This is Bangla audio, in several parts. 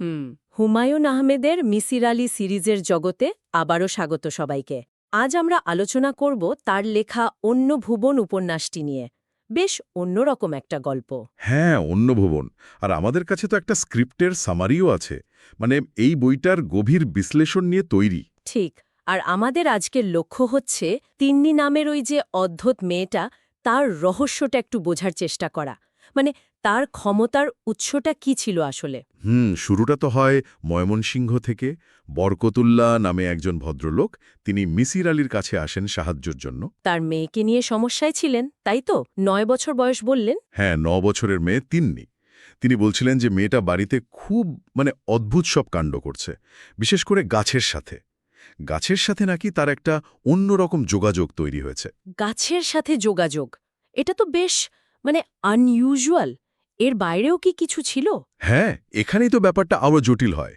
হুম। হুমায়ুন আহমেদের মিসির আলী সিরিজের জগতে আবারও স্বাগত সবাইকে। আজ আমরা আলোচনা করব তার লেখা অন্য ভুবন উপন্যাসটি নিয়ে। বেশ অন্যরকম একটা গল্প। হ্যাঁ অন্য ভুবন। আর আমাদের কাছে তো একটা স্ক্রিপ্টের সামারিও আছে। মানে এই বইটার গভীর বিশ্লেষণ নিয়ে তৈরি। ঠিক। আর আমাদের আজকের লক্ষ্য হচ্ছে তিন্নি নামের ওই যে অদ্ভুত মেয়েটা তার রহস্যটা একটু বোঝার চেষ্টা করা। মানে তার ক্ষমতার উৎসটা কি ছিল আসলে? হুম শুরুটা তো হয় ময়মনসিংহ থেকে। বরকতুল্লাহ নামে একজন ভদ্রলোক তিনি মিসির আলীর কাছে আসেন সাহায্যের জন্য। তার মেয়েকে নিয়ে সমস্যায় ছিলেন তাই তো? নয় বছর বয়স বললেন? হ্যাঁ ন বছরের মেয়ে তিন্নি। তিনি বলছিলেন যে মেয়েটা বাড়িতে খুব মানে অদ্ভুত সব কাণ্ড করছে বিশেষ করে গাছের সাথে। গাছের সাথে নাকি তার একটা অন্যরকম যোগাযোগ তৈরি হয়েছে। গাছের সাথে যোগাযোগ? এটা তো বেশ মানে আনইউজুয়াল এর বাইরেও কি কিছু ছিল? হ্যাঁ এখানেই তো ব্যাপারটা আরও জটিল হয়।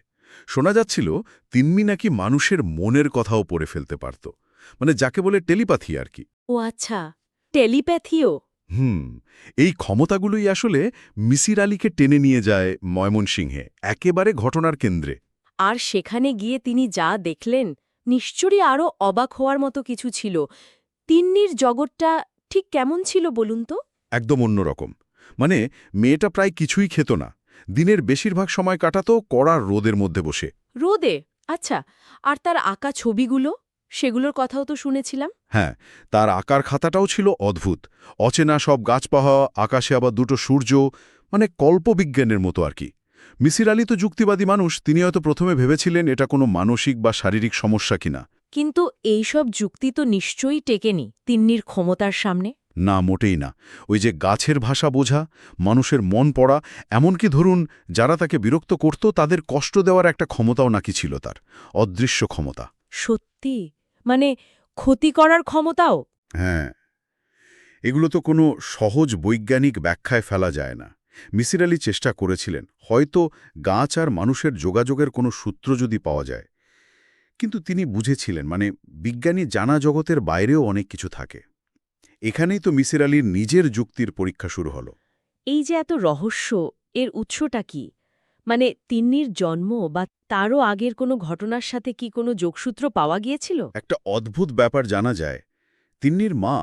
শোনা যাচ্ছিল তিন্নি নাকি মানুষের মনের কথাও পড়ে ফেলতে পারত। মানে যাকে বলে টেলিপ্যাথি আর কি। ও আচ্ছা টেলিপ্যাথিও? হুম এই ক্ষমতাগুলোই আসলে মিসির আলীকে টেনে নিয়ে যায় ময়মনসিংহে একেবারে ঘটনার কেন্দ্রে। আর সেখানে গিয়ে তিনি যা দেখলেন নিশ্চয়ই আরও অবাক হওয়ার মতো কিছু ছিল। তিন্নির জগৎটা ঠিক কেমন ছিল বলুন তো? একদম অন্যরকম মানে মেয়েটা প্রায় কিছুই খেত না। দিনের বেশিরভাগ সময় কাটাতো কড়া রোদের মধ্যে বসে। রোদে? আচ্ছা আর তার আঁকা ছবিগুলো? সেগুলোর কথাও তো শুনেছিলাম। হ্যাঁ তার আকার খাতাটাও ছিল অদ্ভুত। অচেনা সব গাছপাহা আকাশে আবার দুটো সূর্য মানে কল্পবিজ্ঞানের মতো আর কি। মিসির আলী তো যুক্তিবাদী মানুষ তিনি হয়তো প্রথমে ভেবেছিলেন এটা কোনো মানসিক বা শারীরিক সমস্যা কিনা। কিন্তু এইসব যুক্তি তো নিশ্চয়ই টেকেনি তিন্নির ক্ষমতার সামনে। না মোটেই না। ওই যে গাছের ভাষা বোঝা মানুষের মন পড়া এমনকি ধরুন যারা তাকে বিরক্ত করত তাদের কষ্ট দেওয়ার একটা ক্ষমতাও নাকি ছিল তার অদৃশ্য ক্ষমতা। সত্যি? মানে ক্ষতি করার ক্ষমতাও? হ্যাঁ। এগুলো তো কোনো সহজ বৈজ্ঞানিক ব্যাখ্যায় ফেলা যায় না। মিসির আলী চেষ্টা করেছিলেন হয়তো গাছ আর মানুষের যোগাযোগের কোনো সূত্র যদি পাওয়া যায়। কিন্তু তিনি বুঝেছিলেন মানে বিজ্ঞানী জানা জগতের বাইরেও অনেক কিছু থাকে। এখানেই তো মিসির আলীর নিজের যুক্তির পরীক্ষা শুরু হলো। এই যে এত রহস্য এর উৎসটা কি? মানে তিন্নির জন্ম বা তারও আগের কোনো ঘটনার সাথে কি কোনো যোগসূত্র পাওয়া গিয়েছিল? একটা অদ্ভুত ব্যাপার জানা যায়। তিন্নির মা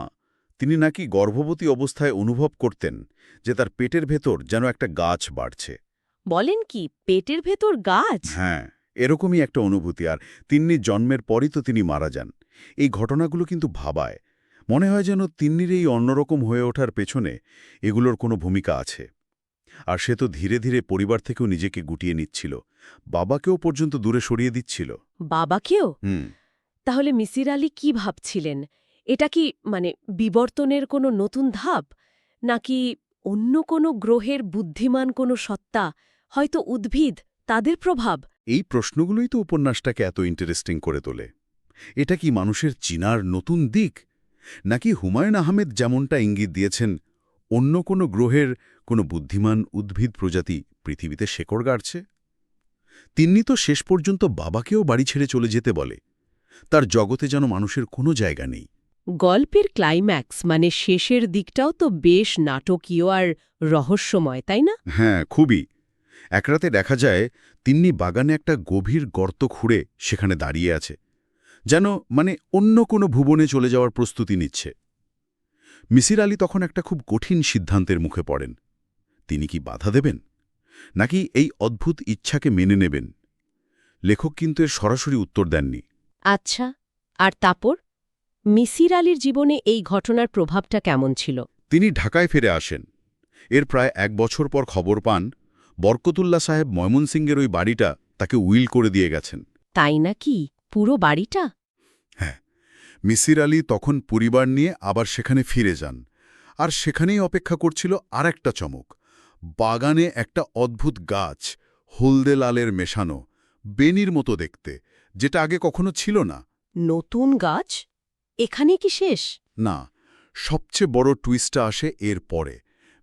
তিনি নাকি গর্ভবতী অবস্থায় অনুভব করতেন যে তার পেটের ভেতর যেন একটা গাছ বাড়ছে। বলেন কি পেটের ভেতর গাছ? হ্যাঁ এরকমই একটা অনুভূতি আর তিন্নির জন্মের পরই তো তিনি মারা যান। এই ঘটনাগুলো কিন্তু ভাবায়। মনে হয় যেন তিন্নির এই অন্যরকম হয়ে ওঠার পেছনে এগুলোর কোনো ভূমিকা আছে। আর সে তো ধীরে ধীরে পরিবার থেকেও নিজেকে গুটিয়ে নিচ্ছিল। বাবাকেও পর্যন্ত দূরে সরিয়ে দিচ্ছিল। বাবাকেও? হুম। তাহলে মিসির আলী কি ভাবছিলেন? এটা কি মানে বিবর্তনের কোনো নতুন ধাপ? নাকি অন্য কোনো গ্রহের বুদ্ধিমান কোনো সত্তা হয়তো উদ্ভিদ তাদের প্রভাব? এই প্রশ্নগুলোই তো উপন্যাসটাকে এত ইন্টারেস্টিং করে তোলে। এটা কি মানুষের চিনার নতুন দিক? নাকি হুমায়ুন আহমেদ যেমনটা ইঙ্গিত দিয়েছেন অন্য কোনো গ্রহের কোনো বুদ্ধিমান উদ্ভিদ প্রজাতি পৃথিবীতে শেকড় গাড়ছে? তিন্নি তো শেষ পর্যন্ত বাবাকেও বাড়ি ছেড়ে চলে যেতে বলে তার জগতে যেন মানুষের কোনো জায়গা নেই। গল্পের ক্লাইম্যাক্স মানে শেষের দিকটাও তো বেশ নাটকীয় আর রহস্যময় তাই না? হ্যাঁ খুবই। এক রাতে দেখা যায় তিন্নি বাগানে একটা গভীর গর্ত খুঁড়ে সেখানে দাঁড়িয়ে আছে। যেন মানে অন্য কোনো ভুবনে চলে যাওয়ার প্রস্তুতি নিচ্ছে। মিসির আলী তখন একটা খুব কঠিন সিদ্ধান্তের মুখে পড়েন। তিনি কি বাধা দেবেন? নাকি এই অদ্ভুত ইচ্ছাকে মেনে নেবেন? লেখক কিন্তু এর সরাসরি উত্তর দেননি। আচ্ছা আর তারপর মিসির আলীর জীবনে এই ঘটনার প্রভাবটা কেমন ছিল? তিনি ঢাকায় ফিরে আসেন। এর প্রায় এক বছর পর খবর পান বরকতুল্লা সাহেব ময়মনসিংহের ওই বাড়িটা তাকে উইল করে দিয়ে গেছেন। তাই নাকি? পুরো বাড়িটা? হ্যাঁ মিসির আলী তখন পরিবার নিয়ে আবার সেখানে ফিরে যান। আর সেখানেই অপেক্ষা করছিল আর একটা চমক। বাগানে একটা অদ্ভুত গাছ হলদে লালের মেশানো বেনির মতো দেখতে যেটা আগে কখনো ছিল না। নতুন গাছ? এখানে কি শেষ? না সবচেয়ে বড় টুইস্টটা আসে এর পরে।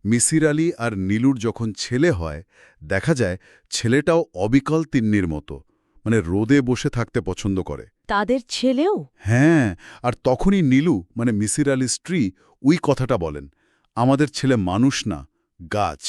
মিসির আলী আর নীলুর যখন ছেলে হয় দেখা যায় ছেলেটাও অবিকল তিন্নির মতো। মানে রোদে বসে থাকতে পছন্দ করে। তাদের ছেলেও? হ্যাঁ আর তখনই নীলু মানে মিসির আলীর স্ত্রী ওই কথাটা বলেন। আমাদের ছেলে মানুষ না গাছ।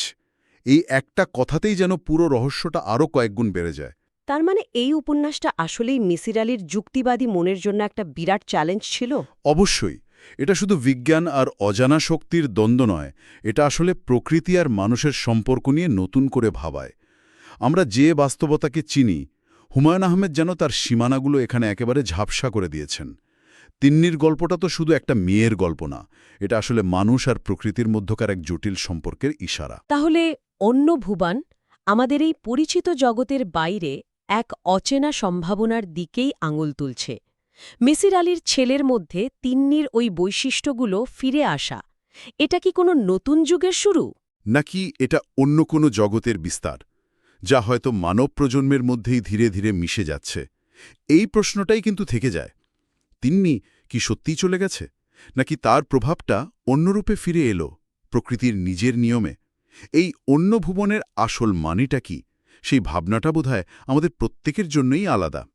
এই একটা কথাতেই যেন পুরো রহস্যটা আরও কয়েকগুণ বেড়ে যায়। তার মানে এই উপন্যাসটা আসলেই মিসির আলীর যুক্তিবাদী মনের জন্য একটা বিরাট চ্যালেঞ্জ ছিল? অবশ্যই। এটা শুধু বিজ্ঞান আর অজানা শক্তির দ্বন্দ্ব নয় এটা আসলে প্রকৃতি আর মানুষের সম্পর্ক নিয়ে নতুন করে ভাবায়। আমরা যে বাস্তবতাকে চিনি হুমায়ুন আহমেদ যেন তার সীমানাগুলো এখানে একেবারে ঝাপসা করে দিয়েছেন। তিন্নির গল্পটা তো শুধু একটা মেয়ের গল্প না এটা আসলে মানুষ আর প্রকৃতির মধ্যকার এক জটিল সম্পর্কের ইশারা। তাহলে অন্য ভুবান আমাদের এই পরিচিত জগতের বাইরে এক অচেনা সম্ভাবনার দিকেই আঙুল তুলছে। মিসির আলীর ছেলের মধ্যে তিন্নির ওই বৈশিষ্ট্যগুলো ফিরে আসা এটা কি কোনো নতুন যুগের শুরু? নাকি এটা অন্য কোনো জগতের বিস্তার? যা হয়তো মানব প্রজন্মের মধ্যেই ধীরে ধীরে মিশে যাচ্ছে। এই প্রশ্নটাই কিন্তু থেকে যায়। তিন্নি, কি সত্যিই চলে গেছে? নাকি তার প্রভাবটা অন্যরূপে ফিরে এলো প্রকৃতির নিজের নিয়মে? এই অন্য ভুবনের আসল মানেটা কি? সেই ভাবনাটা বোধহয় আমাদের প্রত্যেকের জন্যই আলাদা।